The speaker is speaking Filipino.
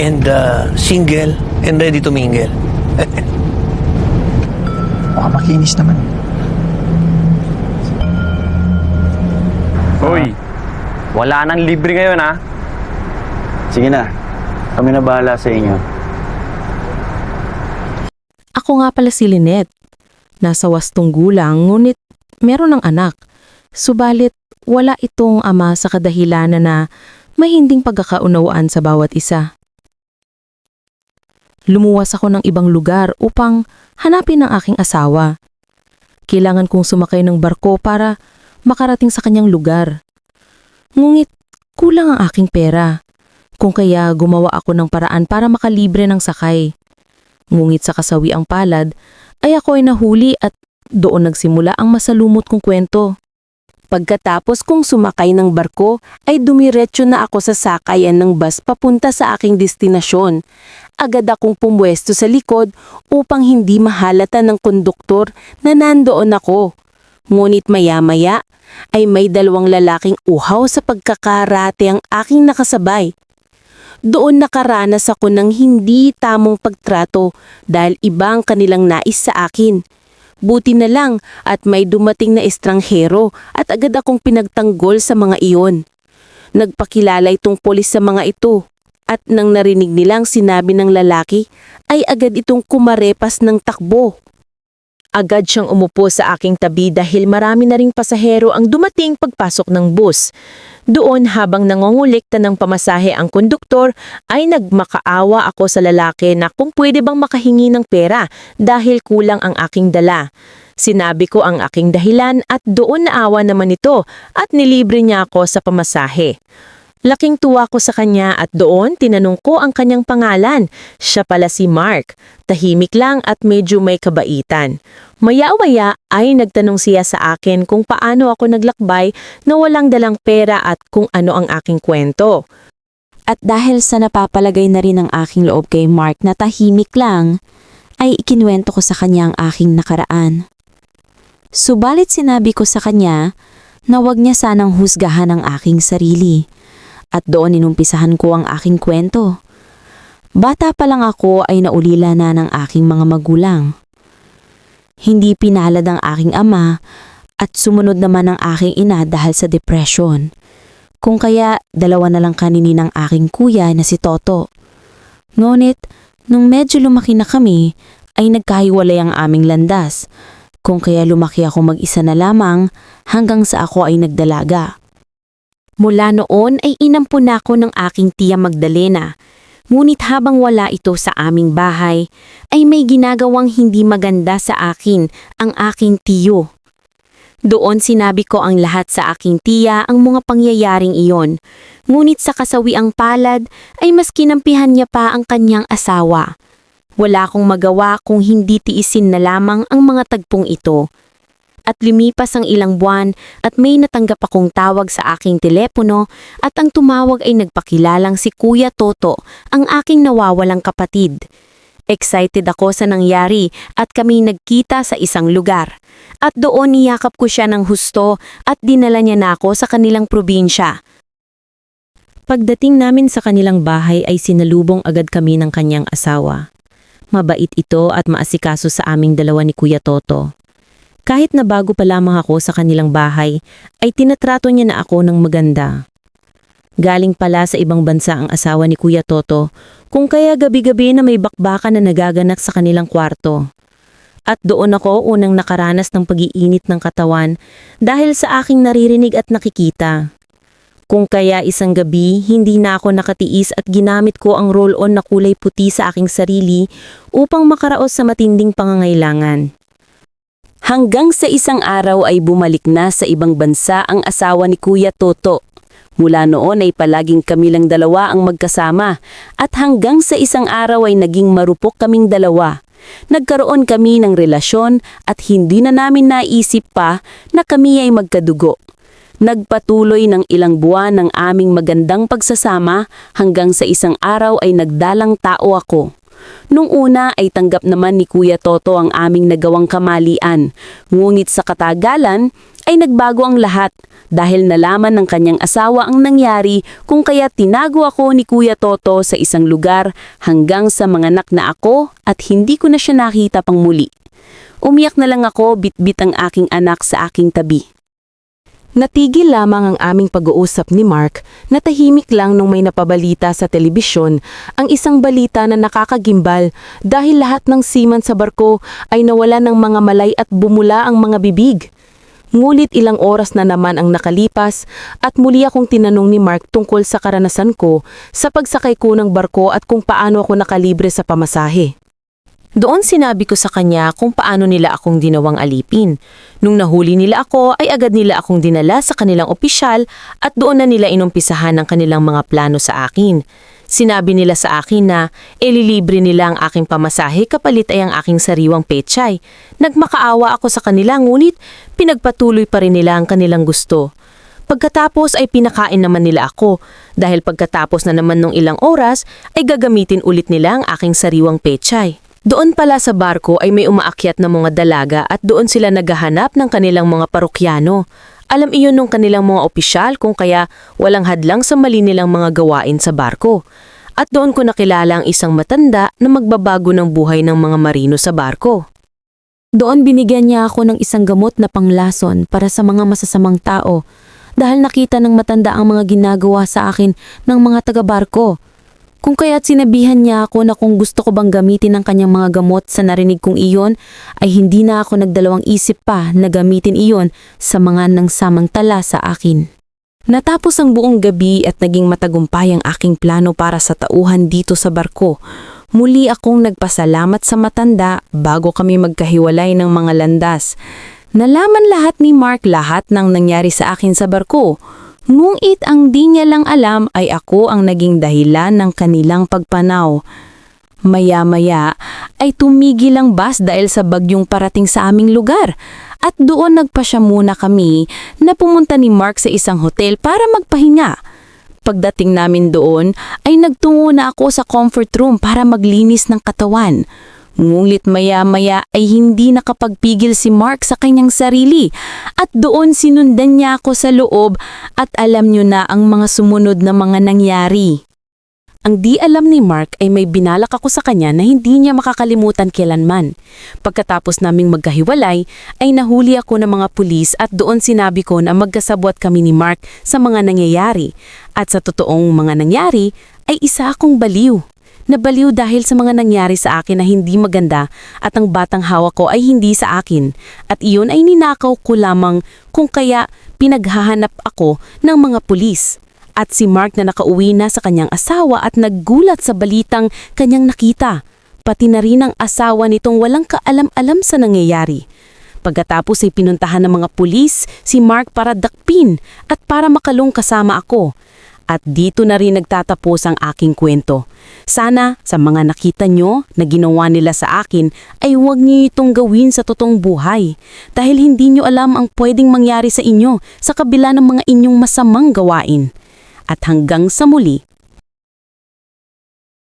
and uh, single and ready to mingle. Mukhang makinis naman. Hoy, wala nang libre ngayon ha. Sige na, kami na bahala sa inyo. Ako nga pala si Lynette. Nasa wastong gulang, ngunit meron ng anak. Subalit, wala itong ama sa kadahilanan na may hinding pagkakaunawaan sa bawat isa. Lumuwas ako ng ibang lugar upang hanapin ang aking asawa. Kailangan kong sumakay ng barko para makarating sa kanyang lugar. Ngunit kulang ang aking pera. Kung kaya gumawa ako ng paraan para makalibre ng sakay. Ngunit sa kasawi ang palad, ay ako ay nahuli at doon nagsimula ang masalumot kong kwento. Pagkatapos kong sumakay ng barko, ay dumiretso na ako sa sakayan ng bus papunta sa aking destinasyon. Agad akong pumwesto sa likod upang hindi mahalata ng konduktor na nandoon ako. Ngunit maya-maya ay may dalawang lalaking uhaw sa pagkakarate ang aking nakasabay. Doon nakaranas ako ng hindi tamong pagtrato dahil iba ang kanilang nais sa akin. Buti na lang at may dumating na estranghero at agad akong pinagtanggol sa mga iyon. Nagpakilala itong polis sa mga ito at nang narinig nilang sinabi ng lalaki ay agad itong kumarepas ng takbo. Agad siyang umupo sa aking tabi dahil marami na ring pasahero ang dumating pagpasok ng bus. Doon habang nangongolekta ng pamasahe ang konduktor ay nagmakaawa ako sa lalaki na kung pwede bang makahingi ng pera dahil kulang ang aking dala. Sinabi ko ang aking dahilan at doon naawa naman ito at nilibre niya ako sa pamasahe. Laking tuwa ko sa kanya at doon tinanong ko ang kanyang pangalan. Siya pala si Mark. Tahimik lang at medyo may kabaitan. Maya-maya ay nagtanong siya sa akin kung paano ako naglakbay na walang dalang pera at kung ano ang aking kwento. At dahil sa napapalagay na rin ang aking loob kay Mark na tahimik lang, ay ikinuwento ko sa kanya ang aking nakaraan. Subalit sinabi ko sa kanya na wag niya sanang husgahan ang aking sarili. At doon inumpisahan ko ang aking kwento. Bata pa lang ako ay naulila na ng aking mga magulang. Hindi pinalad ang aking ama at sumunod naman ang aking ina dahil sa depression. Kung kaya dalawa na lang kanini ng aking kuya na si Toto. Ngunit, nung medyo lumaki na kami, ay nagkahiwalay ang aming landas. Kung kaya lumaki ako mag-isa na lamang hanggang sa ako ay nagdalaga. Mula noon ay inampun na ako ng aking tiya Magdalena. Ngunit habang wala ito sa aming bahay, ay may ginagawang hindi maganda sa akin ang aking tiyo. Doon sinabi ko ang lahat sa aking tiya ang mga pangyayaring iyon. Ngunit sa kasawiang palad ay mas kinampihan niya pa ang kanyang asawa. Wala akong magawa kung hindi tiisin na lamang ang mga tagpong ito at lumipas ang ilang buwan at may natanggap akong tawag sa aking telepono at ang tumawag ay nagpakilalang si Kuya Toto, ang aking nawawalang kapatid. Excited ako sa nangyari at kami nagkita sa isang lugar. At doon niyakap ko siya ng husto at dinala niya na ako sa kanilang probinsya. Pagdating namin sa kanilang bahay ay sinalubong agad kami ng kanyang asawa. Mabait ito at maasikaso sa aming dalawa ni Kuya Toto. Kahit na bago pa lamang ako sa kanilang bahay, ay tinatrato niya na ako ng maganda. Galing pala sa ibang bansa ang asawa ni Kuya Toto, kung kaya gabi-gabi na may bakbakan na nagaganap sa kanilang kwarto. At doon ako unang nakaranas ng pag-iinit ng katawan dahil sa aking naririnig at nakikita. Kung kaya isang gabi, hindi na ako nakatiis at ginamit ko ang roll-on na kulay puti sa aking sarili upang makaraos sa matinding pangangailangan. Hanggang sa isang araw ay bumalik na sa ibang bansa ang asawa ni Kuya Toto. Mula noon ay palaging kami lang dalawa ang magkasama at hanggang sa isang araw ay naging marupok kaming dalawa. Nagkaroon kami ng relasyon at hindi na namin naisip pa na kami ay magkadugo. Nagpatuloy ng ilang buwan ng aming magandang pagsasama hanggang sa isang araw ay nagdalang tao ako. Nung una ay tanggap naman ni Kuya Toto ang aming nagawang kamalian, ngunit sa katagalan ay nagbago ang lahat dahil nalaman ng kanyang asawa ang nangyari kung kaya tinago ako ni Kuya Toto sa isang lugar hanggang sa manganak na ako at hindi ko na siya nakita pang muli. Umiyak na lang ako bitbit ang aking anak sa aking tabi. Natigil lamang ang aming pag-uusap ni Mark na tahimik lang nung may napabalita sa telebisyon ang isang balita na nakakagimbal dahil lahat ng seaman sa barko ay nawala ng mga malay at bumula ang mga bibig. Ngulit ilang oras na naman ang nakalipas at muli akong tinanong ni Mark tungkol sa karanasan ko sa pagsakay ko ng barko at kung paano ako nakalibre sa pamasahe. Doon sinabi ko sa kanya kung paano nila akong dinawang alipin. Nung nahuli nila ako ay agad nila akong dinala sa kanilang opisyal at doon na nila inumpisahan ang kanilang mga plano sa akin. Sinabi nila sa akin na ililibre nila ang aking pamasahe kapalit ay ang aking sariwang pechay. Nagmakaawa ako sa kanila ngunit pinagpatuloy pa rin nila ang kanilang gusto. Pagkatapos ay pinakain naman nila ako dahil pagkatapos na naman ng ilang oras ay gagamitin ulit nila ang aking sariwang pechay. Doon pala sa barko ay may umaakyat na mga dalaga at doon sila naghahanap ng kanilang mga parokyano. Alam iyon ng kanilang mga opisyal kung kaya walang hadlang sa mali nilang mga gawain sa barko. At doon ko nakilala ang isang matanda na magbabago ng buhay ng mga marino sa barko. Doon binigyan niya ako ng isang gamot na panglason para sa mga masasamang tao dahil nakita ng matanda ang mga ginagawa sa akin ng mga taga-barko. Kung kaya't sinabihan niya ako na kung gusto ko bang gamitin ang kanyang mga gamot sa narinig kong iyon, ay hindi na ako nagdalawang isip pa na gamitin iyon sa mga nang samantala sa akin. Natapos ang buong gabi at naging matagumpay ang aking plano para sa tauhan dito sa barko. Muli akong nagpasalamat sa matanda bago kami magkahiwalay ng mga landas. Nalaman lahat ni Mark lahat ng nangyari sa akin sa barko. Ngunit ang di niya lang alam ay ako ang naging dahilan ng kanilang pagpanaw. Maya-maya ay tumigil ang bus dahil sa bagyong parating sa aming lugar at doon nagpasya muna kami na pumunta ni Mark sa isang hotel para magpahinga. Pagdating namin doon ay nagtungo na ako sa comfort room para maglinis ng katawan. Ngunit maya-maya ay hindi nakapagpigil si Mark sa kanyang sarili at doon sinundan niya ako sa loob at alam niyo na ang mga sumunod na mga nangyari. Ang di alam ni Mark ay may binalak ako sa kanya na hindi niya makakalimutan kailanman. Pagkatapos naming magkahiwalay, ay nahuli ako ng mga pulis at doon sinabi ko na magkasabwat kami ni Mark sa mga nangyayari. At sa totoong mga nangyari, ay isa akong baliw. Nabaliw dahil sa mga nangyari sa akin na hindi maganda at ang batang hawak ko ay hindi sa akin. At iyon ay ninakaw ko lamang kung kaya pinaghahanap ako ng mga pulis at si Mark na nakauwi na sa kanyang asawa at naggulat sa balitang kanyang nakita. Pati na rin ang asawa nitong walang kaalam-alam sa nangyayari. Pagkatapos ay pinuntahan ng mga pulis si Mark para dakpin at para makalong kasama ako. At dito na rin nagtatapos ang aking kwento. Sana sa mga nakita nyo na ginawa nila sa akin ay huwag niyo itong gawin sa totoong buhay dahil hindi nyo alam ang pwedeng mangyari sa inyo sa kabila ng mga inyong masamang gawain. At hanggang sa muli,